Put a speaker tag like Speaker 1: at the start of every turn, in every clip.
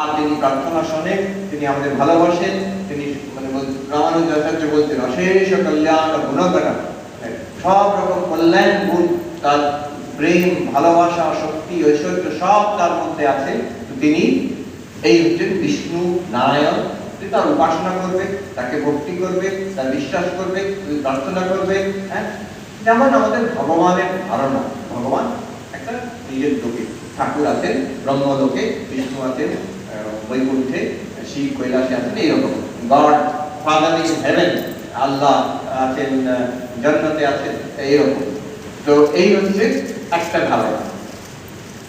Speaker 1: আর তিনি প্রার্থনা শোনেন, তিনি আমাদের ভালোবাসেন, তিনি মানে রামানুজ আচার্য বলতেন, অশেষ কল্যাণ গুণকরা সব রকম কল্যাণ, গুণ, তার প্রেম, ভালোবাসা, শক্তি, ঐশ্বর্য সব তার মধ্যে আছে। তিনি এই হচ্ছেন বিষ্ণু নারায়ণ। তুই তার উপাসনা করবে তাকে ভক্তি করবে তার বিশ্বাস করবে প্রার্থনা করবে হ্যাঁ? যেমন আমাদের ভগবানের ধারণা, ভগবান একটা নিজের লোকে, ঠাকুর আছেন, ব্রহ্মলোকে, বিষ্ণু আছেন বৈকুণ্ঠে শিব কৈলাসে আছেন এইরকম। God Father in heaven Allah আছেন আহ, জান্নাতে আছেন এইরকম। তো এই হচ্ছে একটা ধারণা।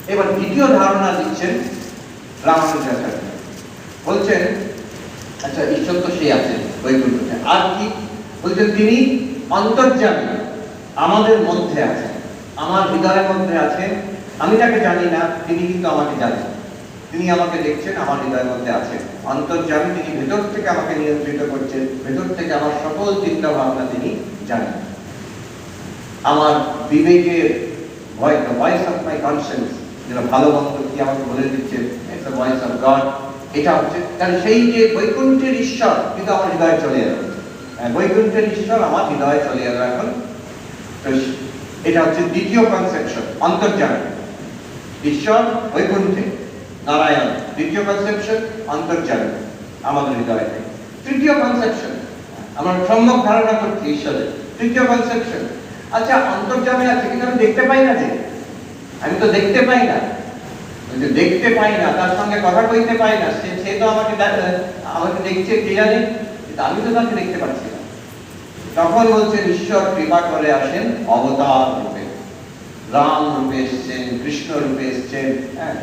Speaker 1: এবার দ্বিতীয় ধারণা দিচ্ছেন রামানুজাচার্য। বলছেন আচ্ছা ঈশ্বর তো সেই আছেন বৈকুণ্ঠে আর কি? বলছেন তিনি অন্তর্যামী আমাদের মধ্যে আছেন আমার হৃদয়ের মধ্যে আছেন। আমি তাকে জানি না তিনি কিন্তু আমাকে জানেন তিনি আমাকে দেখছেন আমার হৃদয়ের মধ্যে আছেন অন্তর্যামী তিনি ভেতর থেকে আমাকে নিয়ন্ত্রিত করছেন ভেতর থেকে আমার সকল চিন্তা ভাবনা তিনি জানেন। আমার বিবেকের ভয় ভয়েস অফ মাই কনসিয়েন্স যেটা ভালো মন্দ কি আমাকে বলে দিচ্ছে দ্য ভয়েস অফ গড এটা হচ্ছে কারণ সেই যে বৈকুণ্ঠের ঈশ্বর কিন্তু আমার হৃদয়ে চলে এলো। হ্যাঁ, বৈকুণ্ঠের ঈশ্বর আমার হৃদয়ে চলে এলো এখন। তো এটা হচ্ছে দ্বিতীয় কনসেপশন অন্তর্জামী ঈশ্বর বৈকুণ্ঠে। নারায়ণ, দ্বিতীয় কনসেপশন অন্তর্জামী আমাদের হৃদয়ে তৃতীয় কনসেপশন আমরা সম্যক ধারণা করছি ঈশ্বরের তৃতীয় কনসেপশন আচ্ছা অন্তর্জামী আছে কিন্তু আমি দেখতে পাই না যে। আমি তো দেখতে পাই না। দেখতে পাই না, তার সঙ্গে কথা কইতে পাই না। সে সে তো আমাকে আমাকে দেখছে, কে জানে আমি তো তাকে দেখতে পাচ্ছি না। তখন বলছেন, ঈশ্বর কৃপা করে আসেন, অবতার রূপে। রাম রূপে এসছেন, কৃষ্ণ রূপে এসছেন হ্যাঁ।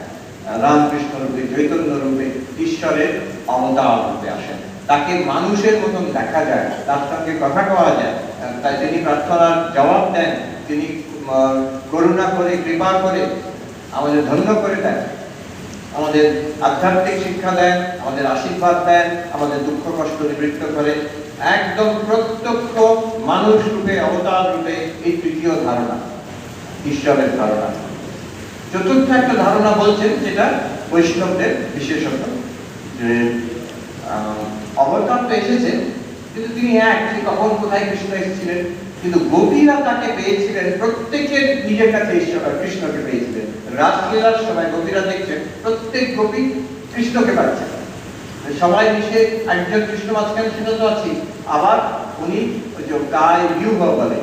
Speaker 1: রামকৃষ্ণ রূপে চৈতন্য রূপে ঈশ্বরের অবতার রূপে আসেন। তাকে মানুষের মতন দেখা যায়, তার সঙ্গে কথা কওয়া যায় তাই তিনি প্রার্থনার জবাব দেন, তিনি করুণা করে, কৃপা করে, আমাদের ধন্য করে দেন। আমাদের আধ্যাত্মিক শিক্ষা দেন, আমাদের আশীর্বাদ দেন, আমাদের দুঃখ কষ্ট নিবৃত্ত করে। একদম প্রত্যক্ষ মানুষ রূপে, অবতার রূপে এই তৃতীয় ধারণা, ঈশ্বরের ধারণা। চতুর্থ একটা ধারণা বলছেন যেটা বৈষ্ণবদের বিশেষত যে অবতার তো এসেছেন কিন্তু তিনি এক সে কখন কোথায় কৃষ্ণ এসেছিলেন, কিন্তু গোপীরা তাকে পেয়েছিলেন প্রত্যেকে নিজের কাছে ঈশ্বর কৃষ্ণকে পেয়েছিলেন। রাসলীলার সময় গোপীরা দেখছেন, প্রত্যেক গোপী কৃষ্ণকে পাচ্ছেন সবাই মিশে একজন কৃষ্ণ মাঝখানে সেটা তো আছে, আবার উনি যে বিউহ বলে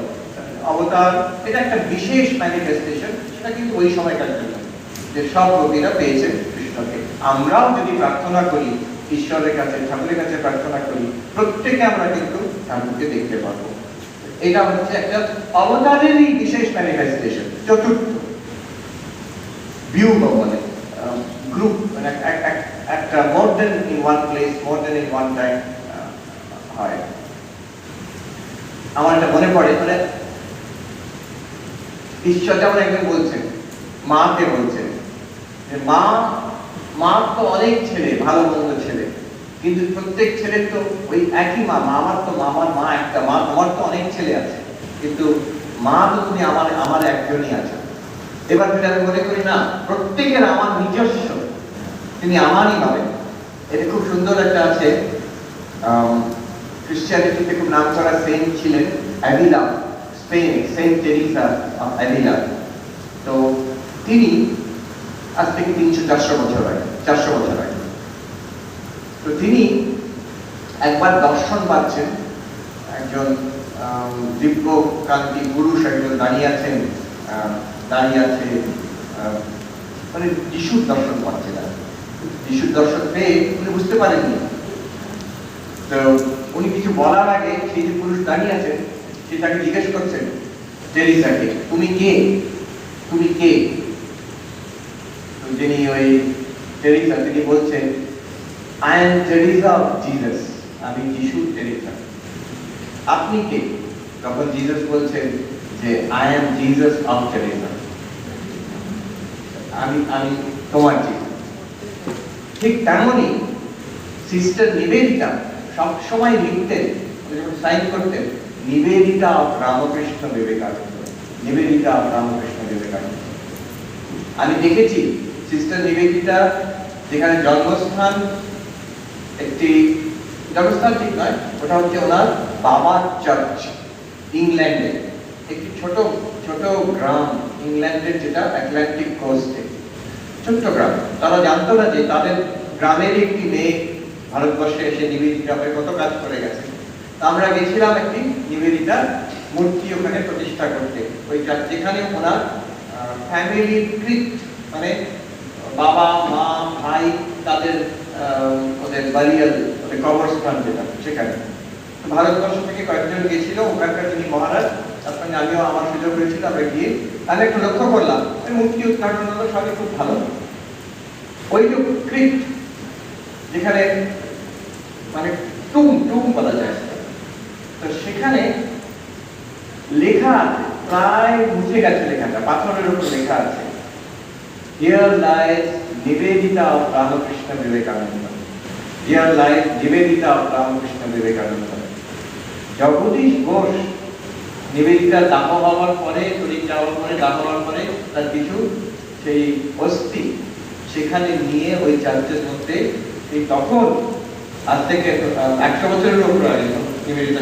Speaker 1: অবতার, এটা একটা বিশেষ ম্যানিফেস্টেশন সেটা কিন্তু ওই সময়কার জন্য। যে সব গোপীরা পেয়েছেন কৃষ্ণকে। আমরাও যদি প্রার্থনা করি, ঈশ্বরের কাছে, ঠাকুরের কাছে প্রার্থনা করি, প্রত্যেকে আমরা কিন্তু ঠাকুরকে দেখতে পাবো। এটা হচ্ছে একটা অবতারেরই বিশেষ ম্যানিফেস্টেশন চতুর্থ। ভিউ বলে গ্রুপ মানে এক- এক- এক- একটা more than in one place more than in one time হয়। আমার এটা মনে পড়ে মানে ঈশ্বর যেমন একজন বলছেন, মাকে বলছেন, যে মা মা তো অনেক ছেলে, ভালো মন্দ ছেলে, কিন্তু প্রত্যেক ছেলের তো ওই একই মা মা আমার তো মামার মা একটা, মা, তোমার তো অনেক ছেলে আছে, কিন্তু মা তো তুমি আমার আমার একজনই আছে। এবার যদি আমি মনে করি, না, প্রত্যেকের আমার নিজস্ব, তিনি আমারই নয় এটা খুব সুন্দর একটা আছে ক্রিশ্চিয়ানিটিতে খুব নাম করা সেন্ট ছিলেন অ্যাভিলা স্পেনে সেন্ট টেরিসা অফ অ্যাভিলা তো তিনি আজ থেকে তিনশো চারশো বছর আগে চারশো বছর আগে তো তিনি একবার দর্শন পাচ্ছেন একজন দিব্য কান্তি পুরুষ একজন দাঁড়িয়ে আছেন দাঁড়িয়ে আছে মানে যিশুর দর্শন পাচ্ছেন আর যিশুর দর্শন পেয়ে উনি বুঝতে পারেননি তো উনি কিছু বলার আগে সেই যে পুরুষ দাঁড়িয়ে আছেন সে তাকে জিজ্ঞেস করছেন টেরিসাকে তুমি কে? তুমি কে? যিনি ওই টেরিসা তিনি বলছেন I am Teresa of Jesus আমি যিশুর টেরিসা আপনি কে? তখন জিসাস বলছেন যে I am Jesus of Teresa আমি আমি তোমার জিসাস ঠিক তেমনই সিস্টার নিবেদিতা সবসময় লিখতেন সাইন করতেন নিবেদিতা রামকৃষ্ণ বিবেকানন্দ। নিবেদিতা রামকৃষ্ণ বিবেকানন্দ। আমি দেখেছি সিস্টার নিবেদিতা যেখানে জন্মস্থান একটি, জন্মস্থান ঠিক নয়, ওটা হচ্ছে ওনার বাবার চার্চ ইংল্যান্ডে। একটি ছোট ছোট গ্রাম ইংল্যান্ডের যেটা অ্যাটলান্টিক কোস্টে ছোট্ট গ্রাম। তারা জানতো না যে তাদের গ্রামের একটি মেয়ে ভারতবর্ষে এসে নিবেদিতা হয়ে কত কাজ করে গেছে। আমরা গেছিলাম একটি নিবেদিতার মূর্তি ওখানে প্রতিষ্ঠা করতে। ওই যেখানে ওনার ফ্যামিলি কৃত মানে বাবা, মা, ভাই তাদের ওদের বাড়িয়াল ওদের কবরস্থান যেটা সেখানে। ভারতবর্ষ থেকে কয়েকজন গেছিল, ওখানকার যিনি মহারাজ, তার সঙ্গে আমিও আমার সুযোগ হয়েছিল, আমরা গিয়ে তাহলে একটু লক্ষ্য করলাম মূর্তি উদ্ঘাটন হলো সবই খুব ভালো। ওই যে কৃত যেখানে মানে টুম টুম বলা যায়। তো সেখানে লেখা প্রায় মুছে গেছে লেখাটা, পাথরের উপর লেখা আছে। Here lies Nivedita of Ramakrishna Vivekananda. Here lies Nivedita of Ramakrishna Vivekananda. Jagadish Ghosh, Nivedita দাহ হওয়ার পরে শরীর পরে হওয়ার পরে, তার কিছু সেই অস্থি, সেখানে নিয়ে ওই চার্চের মধ্যে তখন আজ থেকে একশো বছরের উপর আগে। নিবেদিতা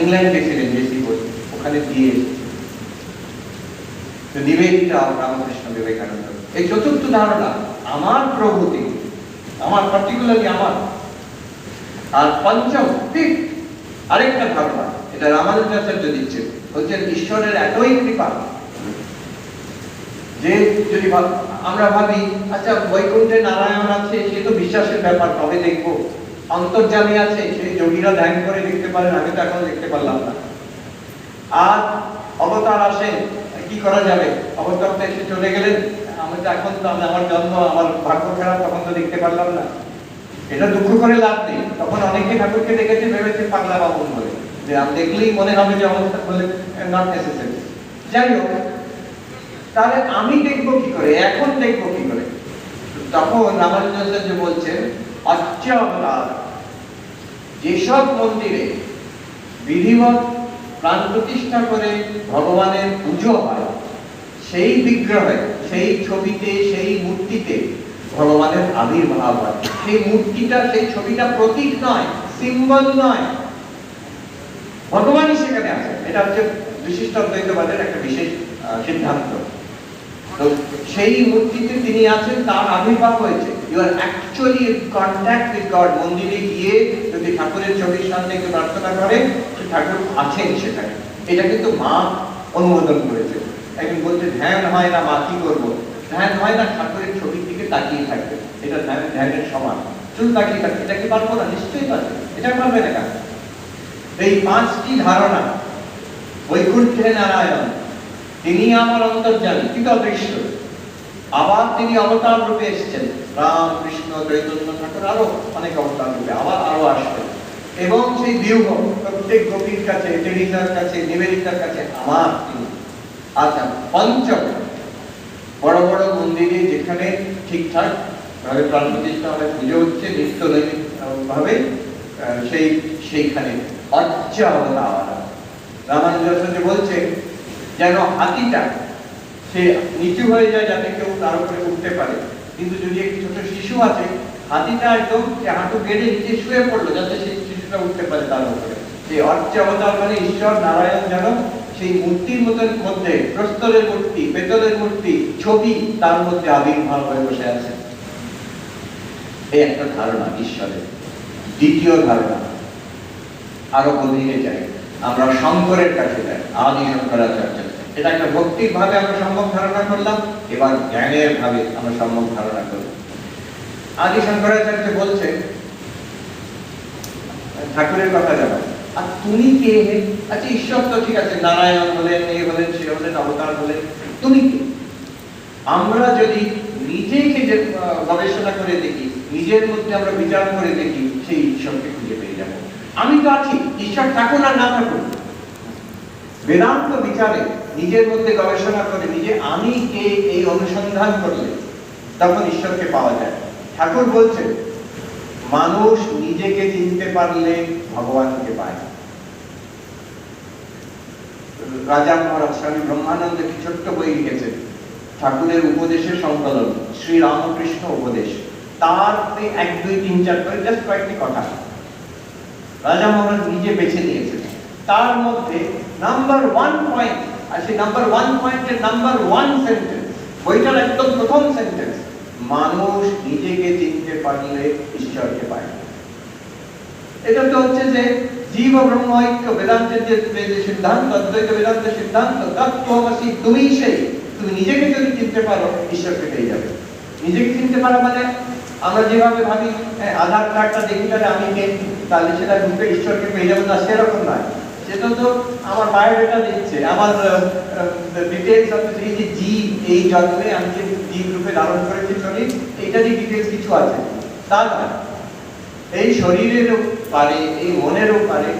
Speaker 1: ইংল্যান্ড গেছিলেন জেসি ঘোষ ওখানে দিয়ে নিবেদিতা রামকৃষ্ণ বিবেকানন্দ। এই চতুর্থ ধারণা আমার প্রভৃতি, আমার পার্টিকুলারলি আমার। আর পঞ্চম, ঠিক আরেকটা ধারণা, এটা রামানুজাচার্য দিচ্ছে বলছেন, ঈশ্বরের এতই কৃপা যে যদি আমরা ভাবি আচ্ছা বৈকুণ্ঠে নারায়ণ আছে, সে তো বিশ্বাসের ব্যাপার, কবে দেখব? অন্তর্জামী আছে, সেই যোগীরা ধ্যান করে দেখতে পারেন, আমি তো এখন দেখতে পারলাম না। আর অবতার আসে, কি করা যাবে? অবতার তো এসে চলে গেলেন। আমি তো এখন তো, আমার জন্ম, আমার ভাগ্য খারাপ, তখন তো দেখতে পারলাম না। এটা দুঃখ করে লাভ নেই। তখন অনেকে ঠাকুরকে দেখেছে, ভেবেছে পাগলা বাবন বলে। যে আমি দেখলেই মনে হবে যে অবস্থা বলে নট নেসেসারি যাই হোক, তাহলে আমি দেখব কি করে? এখন দেখব কি করে? তখন রামানুজাচার্য বলছেন যেসব মন্দিরে বিধিবত প্রাণ প্রতিষ্ঠা করে ভগবানের পুজো হয়, সেই বিগ্রহে, সেই ছবিতে, সেই মূর্তিতে ভগবানের আবির্ভাব হয়। সেই মূর্তিটা, সেই ছবিটা প্রতীক নয় সিম্বল নয়। ভগবানই সেখানে আছে। এটা হচ্ছে বিশিষ্ট অদ্বৈতবাদের একটা বিশেষ সিদ্ধান্ত। তো সেই মূর্তিতে তিনি আছেন, তার আবির্ভাব হয়েছে। You are actually in contact with God মন্দিরে গিয়ে যদি ঠাকুরের ছবির সামনে একটু প্রার্থনা করে ঠাকুর আছেন সেখানে। এটা কিন্তু মা অনুমোদন করেছে। একদিন বলছে, ধ্যান হয় না, মা কি করব? ধ্যান হয় না, ঠাকুরের ছবির দিকে তাকিয়ে থাকবে। এটা ধ্যান, ধ্যানের সমান। চুল তাকিয়ে থাকবে। এটা কি পারব না? নিশ্চয়ই পারবে। এটা পারবে না কেন? এই পাঁচটি ধারণা বৈকুণ্ঠে নারায়ণ। তিনি আমার অন্তর্জামী কিন্তু অদৃশ্য। আবার তিনি অবতার রূপে এসেছেন। রাম কৃষ্ণ চৈতন্য ঠাকুর আরও অনেক অবতার রূপে আবার আরও আসবেন। এবং সেই বিয়োগ প্রত্যেক গোপীর কাছে টেরিজার কাছে, নিবেদিতার কাছে আমার তিনি আচ্ছা পঞ্চম, বড় বড় মন্দিরে যেখানে ঠিকঠাক ভাবে প্রাণ প্রতিষ্ঠা হয়, পুজো হচ্ছে, নিত্য ভাবে সেই, সেইখানে অজ্জা অবতার রামানুজাচার্য বলছে যেন হাতিটা সে নিচু হয়ে যায় যাতে কেউ তার উপরে উঠতে পারে। কিন্তু যদি একটি ছোট শিশু আছে, হাতিটা একদম হাঁটু গেড়ে নিচে শুয়ে পড়ল যাতে সেই শিশুটা উঠতে পারে তার উপরে। সেই অর্চ অবতার মানে ঈশ্বর, নারায়ণ যেন সেই মূর্তির মতন মধ্যে, প্রস্তরের মূর্তি পেতলের মূর্তি, ছবি তার মধ্যে আবির্ভাব হয়ে বসে আছে। এই একটা ধারণা ঈশ্বরের। দ্বিতীয় ধারণা। আরও গভীরে যাই। আমরা শঙ্করের কাছে যাই আদি শঙ্করাচার্য এটা একটা ভক্তির ভাবে আমরা সম্ভব ধারণা করলাম, এবার জ্ঞানের ভাবে আমরা সম্ভব ধারণা করব আদি শঙ্করাচার্য বলছে, ঠাকুরের কথা জানো, আর তুমি কে? হে আচ্ছা ঈশ্বর তো ঠিক আছে, নারায়ণ বলেন এ বলেন সে বলেন অবতার বলেন তুমি কে? আমরা যদি নিজেকে যে গবেষণা করে দেখি, নিজের মধ্যে আমরা বিচার করে দেখি, সেই ঈশ্বরকে খুঁজে পেয়ে যাব। আমি তো আছি, ঈশ্বর থাকুন আর না থাকুন বেদান্ত বিচারে নিজের মধ্যে গবেষণা করে নিজে, আমি কে এই অনুসন্ধান করলে তখন ঈশ্বরকে পাওয়া যায়? ঠাকুর বলছেন, মানুষ নিজেকে চিনতে পারলে ভগবানকে পায়। রাজা মহারাজ স্বামী ব্রহ্মানন্দ একটি ছোট্ট বই লিখেছেন? ঠাকুরের উপদেশের সংকলন শ্রী রামকৃষ্ণ উপদেশ। তার এক, দুই, তিন, চার করে জাস্ট কয়েকটি কথা। রাজা মহারাজ নিজে বেছে নিয়েছেন। তার মধ্যে নাম্বার ওয়ান পয়েন্ট সেই নাম্বার ওয়ান পয়েন্টের নাম্বার ওয়ান সেন্টেন্স বইটার একদম প্রথম সেন্টেন্স মানুষ নিজেকে চিনতে পারলে ঈশ্বরকে পায়। এটা তো হচ্ছে যে জীব ব্রহ্ম ঐক্য বেদান্তের যে সিদ্ধান্ত অদ্বৈত বেদান্তের সিদ্ধান্ত তত্ত্বমসি তুমি সেই। তুমি নিজেকে যদি চিনতে পারো ঈশ্বরকে পেয়ে যাবে। নিজেকে চিনতে পারা মানে আমরা যেভাবে ভাবি হ্যাঁ, আধার কার্ডটা দেখি তাহলে আমি কে তাহলে সেটা ঢুকে ঈশ্বরকে পেয়ে যাব না সেরকম নয়। সেটা তো আমার বায়োডাটা দিচ্ছে, আমার ডিটেলস অফ এই যে জীব এই জন্মে আমি যে জীব রূপে ধারণ করেছি শরীর এইটারই ডিটেলস কিছু আছে। তা এই শরীরেরও পারে, এই মনেরও পারে,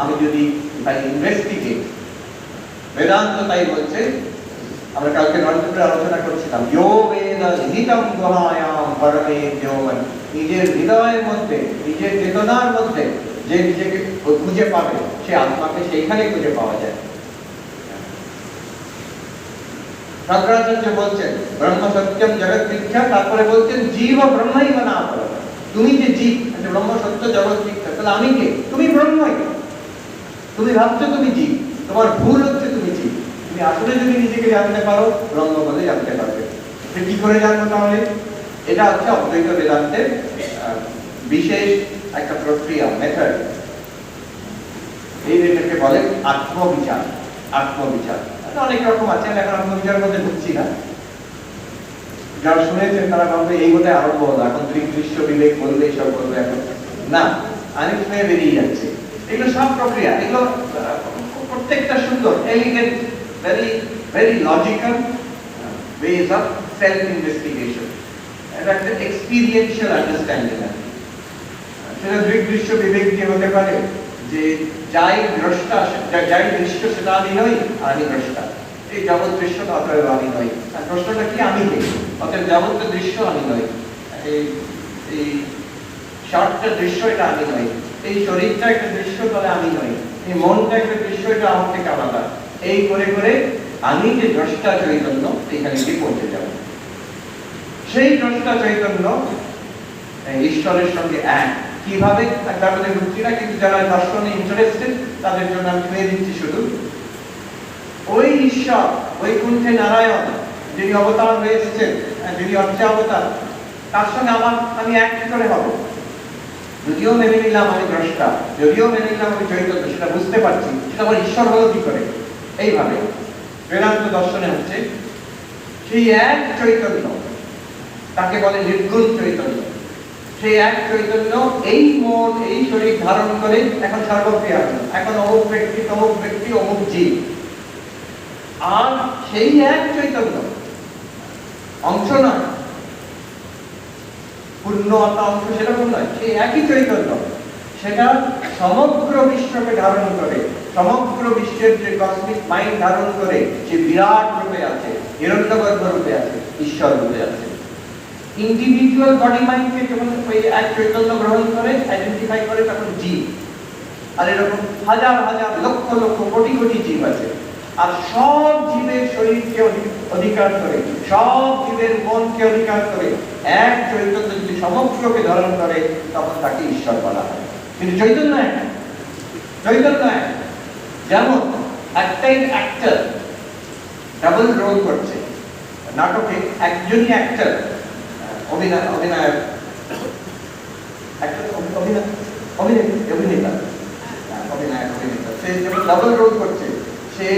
Speaker 1: আমি যদি তাই ইনভেস্টিগেট বেদান্ত তাই বলছে, আমরা কালকে নরচন্দ্রে আলোচনা করছিলাম নিহিতম গুহায়াম পরমে নিজের হৃদয়ের মধ্যে, নিজের চেতনার মধ্যে যে নিজেকে খুঁজে পাবে, সে আত্মাকে সেইখানে খুঁজে পাওয়া যায়। শঙ্করাচার্য বলছেন, ব্রহ্ম সত্যম জগৎ মিথ্যা, তারপরে বলছেন, জীব ব্রহ্মই তুমি যে জীব ব্রহ্ম সত্য জগৎ মিথ্যা, তাহলে আমি কে? তুমি ব্রহ্মই। তুমি ভাবছ তুমি জীব, তোমার ভুল হচ্ছে তুমি জীব। তুমি আসলে যদি নিজেকে জানতে পারো, ব্রহ্ম বলে জানতে পারবে। কি করে জানব তাহলে? এটা হচ্ছে অদ্বৈত বেদান্তের বিশেষ একটা প্রক্রিয়া মেথড এই যেটাকে বলে আত্মবিচার আত্মবিচার। অনেক রকম আছে এখন আত্মবিচারের মধ্যে ঢুকছি না। যারা শুনেছেন তারা ভাববে এই বোধ আরম্ভ হলো, এখন তুই দৃশ্য বিবেক বললে সব বলবে এখন। না আমি শুনে বেরিয়ে যাচ্ছে। এগুলো সব প্রক্রিয়া, এগুলো প্রত্যেকটা সুন্দর elegant very very logical ways of self investigation এটা একটা এক্সপিরিয়েন্সিয়াল আন্ডারস্ট্যান্ডিং আছে সেটা দৃক দৃশ্য বিবেক দিয়ে হতে পারে যে যাই দ্রষ্টা যাই দৃশ্য সেটা আমি নই আমি দ্রষ্টা। এই জগৎ দৃশ্য অতএব আমি নই। আর প্রশ্নটা কি আমি কে অতএব জগৎ দৃশ্য আমি নই। এই শর্টটা দৃশ্য এটা আমি নই। এই শরীরটা একটা দৃশ্য তাহলে আমি নই। এই মনটা একটা দৃশ্য এটা আমার থেকে আলাদা। এই করে করে আমি যে দ্রষ্টা চৈতন্য, এখানে গিয়ে পৌঁছে যাব। সেই দ্রষ্টা চৈতন্য ঈশ্বরের সঙ্গে এক। কীভাবে মধ্যে ঢুকছি না কিন্তু যারা দর্শনে ইন্টারেস্টেড তাদের জন্য আমি ছুঁয়ে দিচ্ছি শুধু। ওই ঈশ্বর বৈকুণ্ঠে নারায়ণ যিনি অবতার হয়ে এসেছেন যিনি অর্চে অবতার, তার সঙ্গে আমার, আমি এক করে হব? যদিও মেনে নিলাম আমি দ্রষ্টা, যদিও মেনে নিলাম আমি চৈতন্য, সেটা বুঝতে পারছি, সেটা আমার ঈশ্বর হলো কি করে? এইভাবে বেদান্ত দর্শনে হচ্ছে, সেই এক চৈতন্য, তাকে বলে নির্গুণ চৈতন্য। সেই এক চৈতন্য এই মন, এই শরীর ধারণ করে এখন এখন অমুক ব্যক্তি, তমুক ব্যক্তি, অমুক জীব। আর সেই এক চৈতন্য অংশ নয়। পূর্ণ অর্থ অংশ সেরকম নয়, সেই একই চৈতন্য। সেটা সমগ্র বিশ্বকে ধারণ করে, সমগ্র বিশ্বের যে কসমিক মাইন্ড ধারণ করে সে বিরাট রূপে আছে, হিরণ্যগর্ভ রূপে আছে, ঈশ্বর রূপে আছে। ইন্ডিভিজুয়াল বডি মাইন্ডকে যখন ওই এক চৈতন্য গ্রহণ করে আইডেন্টিফাই করে, তখন জীব। আর এরকম হাজার হাজার, লক্ষ লক্ষ, কোটি কোটি জীব আছে। আর সব জীবের শরীরকে অধি- অধিকার করে, সব জীবের মনকে অধিকার করে, এক চৈতন্য যদি সমগ্রকে ধারণ করে, তখন তাকে ঈশ্বর বলা হয়। কিন্তু চৈতন্য এক চৈতন্য এক। যেমন একটাই অ্যাক্টর ডাবল রোল করছে। নাটকে একজনই অ্যাক্টর অভিনয় অভিনয়। অভিনয় অভিনেতা। হ্যাঁ, অভিনেতা। সে যেমন ডাবল রোল করছে সে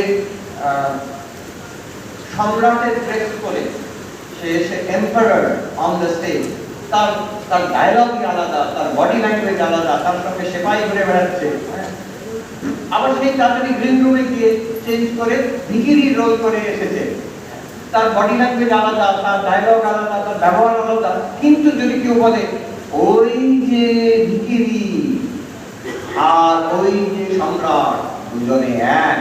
Speaker 1: সম্রাটের ড্রেস পরে সে সে এম্পারার অন দ্য স্টেজ তার তার ডায়লগই আলাদা তার বডি ল্যাঙ্গুয়েজ আলাদা তার সঙ্গে সেপাই ঘুরে বেড়াচ্ছে। হ্যাঁ। আবার সেই তাড়াতাড়ি গ্রিন রুমে গিয়ে চেঞ্জ করে ভিকিরি রোল করে এসেছে। তার বডি ল্যাঙ্গুয়েজ আলাদা, তার ডায়লগ আলাদা, তার ব্যবহার আলাদা। কিন্তু যদি কেউ বলে, ওই যে ভিকিরি আর ওই যে সম্রাট, দুজনে এক,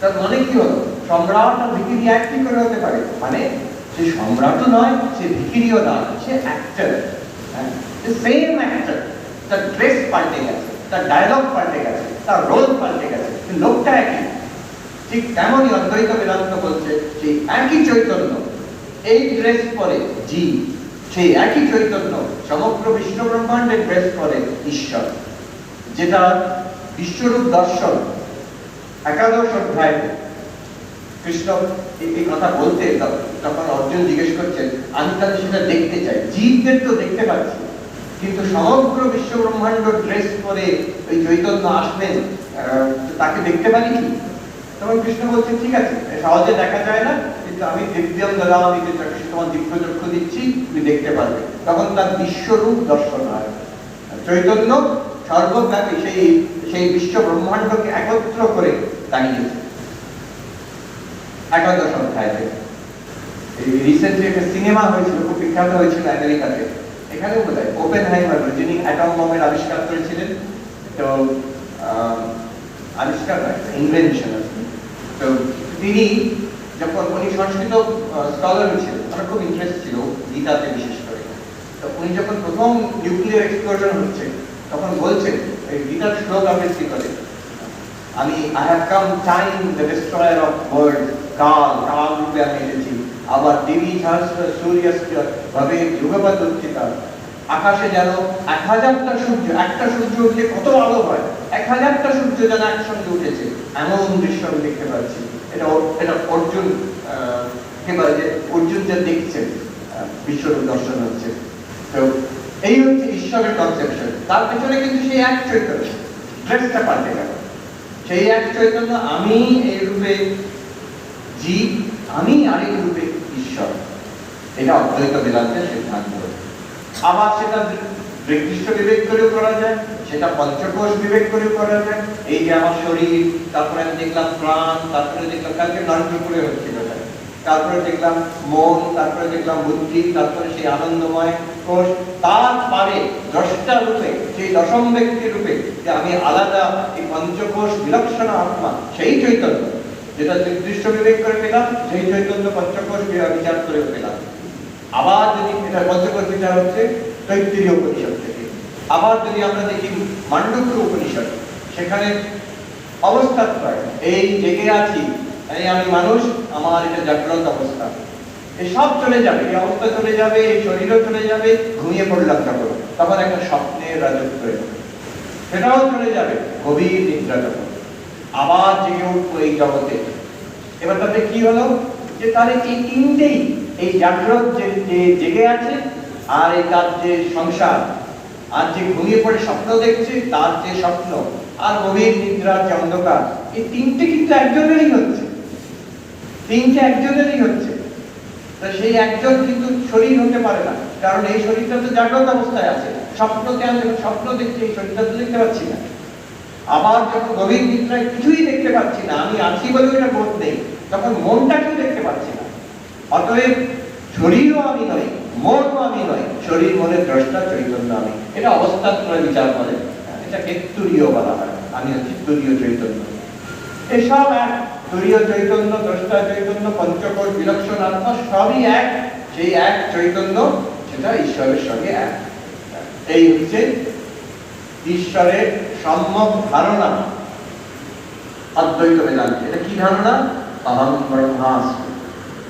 Speaker 1: তার মানে কি হলো? সম্রাট আর ভিকিরি এক কি করে হতে পারে? মানে সে সম্রাটও নয়, সে ভিকিরিও নয়, সে অ্যাক্টর সেম অ্যাক্টর তার ড্রেস পাল্টে গেছে, তার ডায়লগ পাল্টে গেছে, তার রোল পাল্টে গেছে। লোকটা একই। ঠিক তেমনই অদ্বৈত বেদান্ত বলছে, সেই একই চৈতন্য। এই ড্রেস পরে জীব সেই একই চৈতন্য, সমগ্র বিশ্ব ব্রহ্মাণ্ডে ড্রেস করে ঈশ্বর, যেটা বিশ্বরূপ দর্শন, একাদশ অধ্যায়। কৃষ্ণ এই- কথা বলতে তখন অর্জুন জিজ্ঞেস করছেন, আমি তাহলে সেটা দেখতে চাই। জীবদের তো দেখতে পাচ্ছি, কিন্তু সমগ্র বিশ্ব ব্রহ্মাণ্ড ড্রেস করে ওই চৈতন্য আসবেন তাকে দেখতে পারি কি? তখন কৃষ্ণ বলছেন ঠিক আছে সহজে দেখা যায় না, কিন্তু আমি দিব্যম দাদা, আমি চক্ষু তোমার দিব্য চক্ষু দিচ্ছি, তুমি দেখতে পারবে। তখন তার বিশ্বরূপ দর্শন হয়। চৈতন্য সর্বব্যাপী সেই সেই বিশ্ব ব্রহ্মাণ্ডকে একত্র করে দাঁড়িয়েছে। একাদশ অধ্যায় রিসেন্টলি একটা সিনেমা হয়েছিল, খুব বিখ্যাত হয়েছিল আমেরিকাতে। এখানে বোধ হয় ওপেন হাইমার যিনি অ্যাটম বমের আবিষ্কার করেছিলেন, তো আবিষ্কার ইনভেনশন তো তিনি যখন উনি সংস্কৃত স্কলার ছিলেন আমার খুব ইন্টারেস্ট ছিল গীতাতে বিশেষ করে। তো উনি যখন প্রথম নিউক্লিয়ার এক্সপ্লোশন হচ্ছে, তখন বলছেন, এই গীতার শ্লোক আবৃত্তি করে আমি I have come time the destroyer of world কাল কাল রূপে আমি এসেছি আবার দেবী সহস্র সূর্য ভাবে যুগপত উচ্চিতা। আকাশে যেন এক হাজারটা সূর্য, একটা সূর্য উঠলে কত আলো হয়? এক হাজারটা সূর্য যেন একসঙ্গে উঠেছে, এমন দৃশ্য আমি দেখতে পাচ্ছি। এটা এটা অর্জুন যে অর্জুন যা দেখছেন বিশ্বরূপ দর্শন হচ্ছে। তো এই হচ্ছে ঈশ্বরের কনসেপশন তার পেছনে কিন্তু সেই এক চৈতন্য ড্রেসটা পাল্টে গেল সেই এক চৈতন্য আমি এই রূপে জীব, আমি আরেক রূপে ঈশ্বর। এটা অদ্বৈত বেদান্তের সিদ্ধান্ত। আবার সেটা নির্দিষ্ট বিবেক করেও করা যায়, সেটা পঞ্চকোষ বিবেক করেও করা যায়। এই যে আমার শরীর, তারপরে আমি দেখলাম প্রাণ, তারপরে দেখলাম, কালকে নরপুরে হচ্ছিল। তারপরে দেখলাম মন, তারপরে দেখলাম বুদ্ধি, তারপরে সেই আনন্দময় কোষ। তারপরে দশটা রূপে, সেই দশম ব্যক্তি রূপে যে আমি আলাদা এই পঞ্চকোষ বিলক্ষণ আত্মা, সেই চৈতন্য, যেটা নির্দিষ্ট বিবেক করে পেলাম, সেই চৈতন্য পঞ্চকোষ বিচার করে পেলাম। আবার যদি এটা পঞ্চকোষ বিচার হচ্ছে, তৈত্তিরীয় উপনিষদ থেকে। আবার যদি আমরা দেখি মান্ডক্য উপনিষদ, সেখানে অবস্থাত্রয় এই জেগে আছি, এই আমি মানুষ, আমার এটা জাগ্রত অবস্থা। সব চলে যাবে, এই অবস্থা চলে যাবে, এই শরীরও চলে যাবে, ঘুমিয়ে পড়লাম তখন তখন একটা স্বপ্নের রাজত্ব এলো। সেটাও চলে যাবে, গভীর নিদ্রা তখন। আবার জেগে উঠবো এই জগতে। এবার তাতে কি হলো? যে তার এই তিনটেই এই জাগ্রত যে জেগে আছে আর এই তার যে সংসার, আর যে ঘুমিয়ে পড়ে স্বপ্ন দেখছে, তার যে স্বপ্ন, আর গভীর নিদ্রার যে অন্ধকার, এই তিনটে কিন্তু একজনেরই হচ্ছে। তিনটে একজনেরই হচ্ছে। তা সেই একজন কিন্তু শরীর হতে পারে না, কারণ এই শরীরটা তো জাগ্রত অবস্থায় আছে। স্বপ্নকে আমি যখন স্বপ্ন দেখছি এই শরীরটা তো দেখতে পাচ্ছি না। আবার যখন গভীর নিদ্রায় কিছুই দেখতে পাচ্ছি না, আমি আছি বলে এটা বোধ নেই, তখন মনটা মনটাকেও দেখতে পাচ্ছি না। অতএব শরীরও আমি নই, মনও আমি নই, শরীর মনের দ্রষ্টা চৈতন্য আমি। এটা অবস্থাত্রয় বিচার করে। এটা কেতুরীয় বলা হয়, আমি হচ্ছি তুরীয় চৈতন্য। এসব এক তুরীয় চৈতন্য, দ্রষ্টা চৈতন্য পঞ্চকোষ বিলক্ষণ আত্মা, সবই এক। সেই এক চৈতন্য, সেটা ঈশ্বরের সঙ্গে এক। এই হচ্ছে ঈশ্বরের সম্যক ধারণা। অদ্বৈত বেদান্ত, এটা কি ধারণা? অহম ব্রহ্মাস্মি।